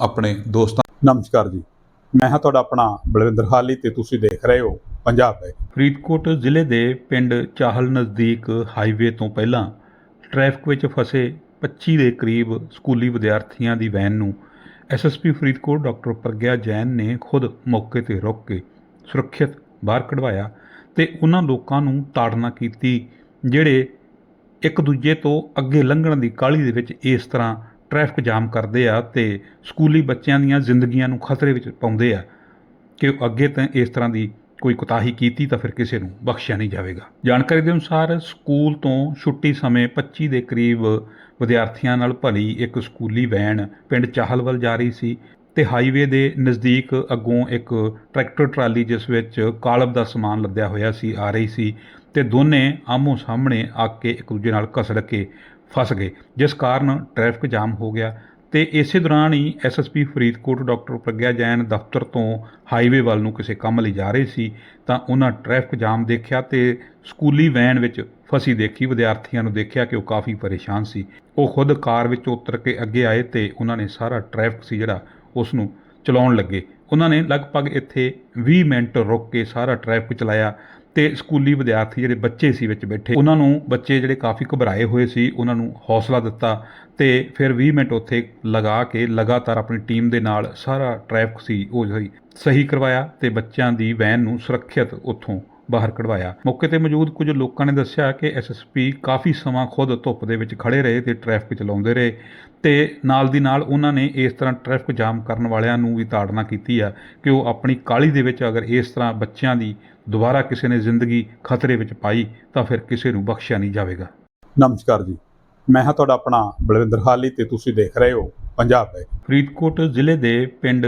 ਆਪਣੇ ਦੋਸਤਾਂ ਨਮਸਕਾਰ ਜੀ। ਮੈਂ ਹਾਂ ਤੁਹਾਡਾ ਆਪਣਾ ਬਲਵਿੰਦਰ ਹਾਲੀ ਤੇ ਤੁਸੀਂ ਦੇਖ ਰਹੇ ਹੋ ਪੰਜਾਬ ਹੈ ਫਰੀਦਕੋਟ ਜ਼ਿਲ੍ਹੇ ਦੇ ਪਿੰਡ ਚਾਹਲ ਨਜ਼ਦੀਕ ਹਾਈਵੇ ਤੋਂ ਪਹਿਲਾਂ ਟ੍ਰੈਫਿਕ ਵਿੱਚ ਫਸੇ 25 ਦੇ ਕਰੀਬ ਸਕੂਲੀ ਵਿਦਿਆਰਥੀਆਂ ਦੀ ਵੈਨ ਨੂੰ ਐਸਐਸਪੀ ਫਰੀਦਕੋਟ ਡਾਕਟਰ ਪ੍ਰਗਿਆ ਜੈਨ ਨੇ ਖੁਦ ਮੌਕੇ ਤੇ ਰੁਕ ਕੇ ਸੁਰੱਖਿਅਤ ਬਾਹਰ ਕਢਵਾਇਆ ਤੇ ਉਹਨਾਂ ਲੋਕਾਂ ਨੂੰ ਤਾੜਨਾ ਕੀਤੀ, ਜਿਹੜੇ ਇੱਕ ਦੂਜੇ ਤੋਂ ਅੱਗੇ ਲੰਘਣ ਦੀ ਕਾਹਲੀ ਦੇ ਵਿੱਚ ਇਸ ਤਰ੍ਹਾਂ ਟ੍ਰੈਫਿਕ ਜਾਮ ਕਰਦੇ ਆ ਤੇ ਸਕੂਲੀ ਬੱਚਿਆਂ ਦੀਆਂ ਜ਼ਿੰਦਗੀਆਂ ਨੂੰ ਖਤਰੇ ਵਿੱਚ ਪਾਉਂਦੇ ਆ ਕਿ ਅੱਗੇ ਤਾਂ ਇਸ ਤਰ੍ਹਾਂ ਦੀ ਕੋਈ ਕੁਤਾਹੀ ਕੀਤੀ ਤਾਂ ਫਿਰ ਕਿਸੇ ਨੂੰ ਬਖਸ਼ਿਆ ਨਹੀਂ ਜਾਵੇਗਾ। ਜਾਣਕਾਰੀ ਦੇ ਅਨੁਸਾਰ ਸਕੂਲ ਤੋਂ ਛੁੱਟੀ ਸਮੇਂ 25 ਦੇ ਕਰੀਬ ਵਿਦਿਆਰਥੀਆਂ ਨਾਲ ਭਲੀ ਇੱਕ ਸਕੂਲੀ ਵੈਨ ਪਿੰਡ ਚਾਹਲ ਵੱਲ ਜਾ ਰਹੀ ਸੀ ਤੇ ਹਾਈਵੇ ਦੇ ਨਜ਼ਦੀਕ ਅੱਗੋਂ ਇੱਕ ਟਰੈਕਟਰ ਟਰਾਲੀ ਜਿਸ ਵਿੱਚ ਕਾਲਬ ਦਾ ਸਮਾਨ ਲੱਦਿਆ ਹੋਇਆ ਸੀ, ਆ ਰਹੀ ਸੀ ਤੇ ਦੋਨੇ ਆਮੋ ਸਾਹਮਣੇ ਆ ਕੇ ਇੱਕ ਦੂਜੇ ਨਾਲ ਘਸੜ ਕੇ ਫਸ ਗਏ। ਜਿਸ ਕਾਰਨ ਟ੍ਰੈਫਿਕ ਜਾਮ ਹੋ ਗਿਆ ਤੇ ਇਸੇ ਦੌਰਾਨ ਹੀ ਐਸਐਸਪੀ ਫਰੀਦਕੋਟ ਡਾਕਟਰ ਪ੍ਰਗਿਆ ਜੈਨ ਦਫ਼ਤਰ ਤੋਂ ਹਾਈਵੇ ਵੱਲ ਨੂੰ ਕਿਸੇ ਕੰਮ ਲਈ ਜਾ ਰਹੇ ਸੀ ਤਾਂ ਉਹਨਾਂ ਟ੍ਰੈਫਿਕ ਜਾਮ ਦੇਖਿਆ ਤੇ ਸਕੂਲੀ ਵੈਨ ਵਿੱਚ ਫਸੀ ਦੇਖੀ। ਵਿਦਿਆਰਥੀਆਂ ਨੂੰ ਦੇਖਿਆ ਕਿ ਉਹ ਕਾਫੀ ਪਰੇਸ਼ਾਨ ਸੀ। ਉਹ ਖੁਦ ਕਾਰ ਵਿੱਚ ਉਤਰ ਕੇ ਅੱਗੇ ਆਏ ਤੇ ਉਹਨਾਂ ਨੇ ਸਾਰਾ ਟ੍ਰੈਫਿਕ ਸੀ ਜਿਹੜਾ ਉਸ ਨੂੰ ਚਲਾਉਣ ਲੱਗੇ। ਉਹਨਾਂ ਨੇ ਲਗਭਗ ਇੱਥੇ 20 ਮਿੰਟ ਰੁਕ ਕੇ ਸਾਰਾ ਟ੍ਰੈਫਿਕ ਚਲਾਇਆ ਤੇ ਸਕੂਲੀ ਵਿਦਿਆਰਥੀ ਜਿਹੜੇ ਬੱਚੇ ਸੀ ਵਿੱਚ ਬੈਠੇ, ਉਹਨਾਂ ਨੂੰ ਬੱਚੇ ਜਿਹੜੇ ਕਾਫੀ ਘਬਰਾਏ ਹੋਏ ਸੀ, ਉਹਨਾਂ ਨੂੰ ਹੌਸਲਾ ਦਿੱਤਾ ਤੇ ਫਿਰ 20 ਮਿੰਟ ਉੱਥੇ ਲਗਾ ਕੇ ਲਗਾਤਾਰ ਆਪਣੀ ਟੀਮ ਦੇ ਨਾਲ ਸਾਰਾ ਟ੍ਰੈਫਿਕ ਸੀ ਉਹ ਸਹੀ ਕਰਵਾਇਆ ਤੇ ਬੱਚਿਆਂ ਦੀ ਵੈਨ ਨੂੰ ਸੁਰੱਖਿਅਤ ਉੱਥੋਂ ਬਾਹਰ ਕਢਵਾਇਆ। ਮੌਕੇ ਤੇ ਮੌਜੂਦ ਕੁਝ ਲੋਕਾਂ ਨੇ ਦੱਸਿਆ ਕਿ ਐਸਐਸਪੀ ਕਾਫੀ ਸਮਾਂ ਖੁਦ ਧੁੱਪ ਦੇ ਵਿੱਚ ਖੜੇ ਰਹੇ ਤੇ ਟ੍ਰੈਫਿਕ ਚਲਾਉਂਦੇ ਰਹੇ ਤੇ ਨਾਲ ਦੀ ਨਾਲ ਉਹਨਾਂ ਨੇ ਇਸ ਤਰ੍ਹਾਂ ਟ੍ਰੈਫਿਕ ਜਾਮ ਕਰਨ ਵਾਲਿਆਂ ਨੂੰ ਵੀ ਤਾੜਨਾ ਕੀਤੀ ਆ ਕਿ ਉਹ ਆਪਣੀ ਕਾਲੀ ਦੇ ਵਿੱਚ ਅਗਰ ਇਸ ਤਰ੍ਹਾਂ ਬੱਚਿਆਂ ਦੀ ਦੁਬਾਰਾ ਕਿਸੇ ਨੇ ਜ਼ਿੰਦਗੀ ਖਤਰੇ ਵਿੱਚ ਪਾਈ ਤਾਂ ਫਿਰ ਕਿਸੇ ਨੂੰ ਬਖਸ਼ਿਆ ਨਹੀਂ ਜਾਵੇਗਾ। ਨਮਸਕਾਰ ਜੀ। ਮੈਂ ਹਾਂ ਤੁਹਾਡਾ ਆਪਣਾ ਬਲਵਿੰਦਰ ਹਾਲੀ ਤੇ ਤੁਸੀਂ ਦੇਖ ਰਹੇ ਹੋ ਪੰਜਾਬ ਹੈ ਫਰੀਦਕੋਟ ਜ਼ਿਲ੍ਹੇ ਦੇ ਪਿੰਡ